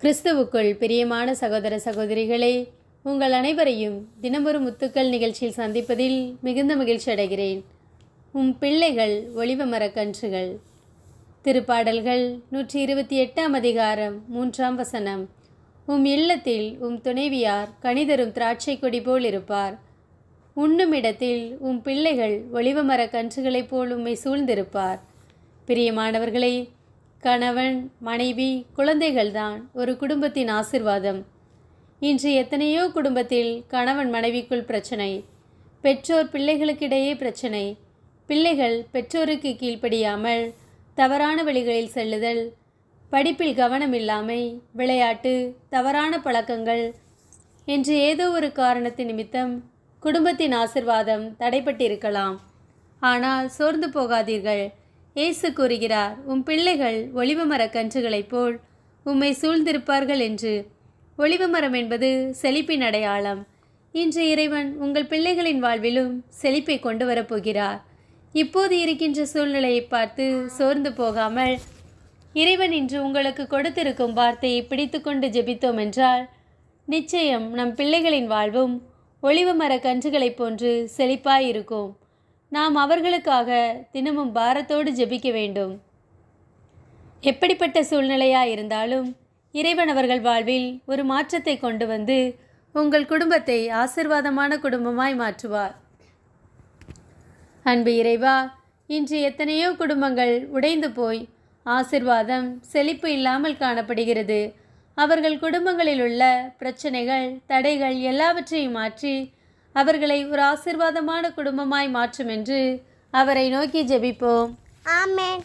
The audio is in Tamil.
கிறிஸ்துவுக்குள் பிரியமான சகோதர சகோதரிகளே உங்கள் அனைவரையும் தினமொரு முத்துக்கள் நிகழ்ச்சியில் சந்திப்பதில் மிகுந்த மகிழ்ச்சி அடைகிறேன். உம் பிள்ளைகள் ஒளிவ மரக்கன்றுகள் திருப்பாடல்கள் நூற்றி இருபத்தி எட்டாம் அதிகாரம் மூன்றாம் வசனம். உம் இல்லத்தில் உம் துணைவியார் கணிதரும் திராட்சை கொடி போல் இருப்பார். உண்ணும் இடத்தில் உம் பிள்ளைகள் ஒளிவ மரக்கன்றுகளைப் போல் உம்மை சூழ்ந்திருப்பார். பிரியமானவர்களே கணவன் மனைவி குழந்தைகள்தான் ஒரு குடும்பத்தின் ஆசிர்வாதம். இன்று எத்தனையோ குடும்பத்தில் கணவன் மனைவிக்குள் பிரச்சனை பெற்றோர் பிள்ளைகளுக்கிடையே பிரச்சனை பிள்ளைகள் பெற்றோருக்கு கீழ்ப்படியாமல் தவறான வழிகளில் செல்லுதல் படிப்பில் கவனமில்லாமை விளையாட்டு தவறான பழக்கங்கள் என்று ஏதோ ஒரு காரணத்தின் நிமித்தம் குடும்பத்தின் ஆசிர்வாதம் தடைப்பட்டிருக்கலாம். ஆனால் சோர்ந்து போகாதீர்கள். இயேசு கூறுகிறார் உம் பிள்ளைகள் ஒளிவ கன்றுகளைப் போல் உம்மை சூழ்ந்திருப்பார்கள் என்று. ஒளிவமரம் என்பது செழிப்பின் அடையாளம். இன்று இறைவன் உங்கள் பிள்ளைகளின் வாழ்விலும் செழிப்பை கொண்டு வரப்போகிறார் இப்போது இருக்கின்ற சூழ்நிலையை பார்த்து சோர்ந்து போகாமல் இறைவன் இன்று உங்களுக்கு கொடுத்திருக்கும் வார்த்தையை பிடித்துக்கொண்டு ஜெபித்தோம் என்றால் நிச்சயம் நம் பிள்ளைகளின் வாழ்வும் ஒளிவ கன்றுகளைப் போன்று செழிப்பாயிருக்கும். நாம் அவர்களுக்காக தினமும் பாரத்தோடு ஜெபிக்க வேண்டும். எப்படிப்பட்ட சூழ்நிலையாக இருந்தாலும் இறைவன் அவர்கள் வாழ்வில் ஒரு மாற்றத்தை கொண்டு வந்து உங்கள் குடும்பத்தை ஆசிர்வாதமான குடும்பமாய் மாற்றுவார். அன்பு இறைவா இன்று எத்தனையோ குடும்பங்கள் உடைந்து போய் ஆசிர்வாதம் செழிப்பு இல்லாமல் காணப்படுகிறது. அவர்கள் குடும்பங்களில் உள்ள பிரச்சனைகள் தடைகள் எல்லாவற்றையும் மாற்றி அவர்களை ஒரு ஆசிர்வாதமான குடும்பமாய் மாற்றும் என்று அவரை நோக்கி ஜெபிப்போம். ஆமேன்.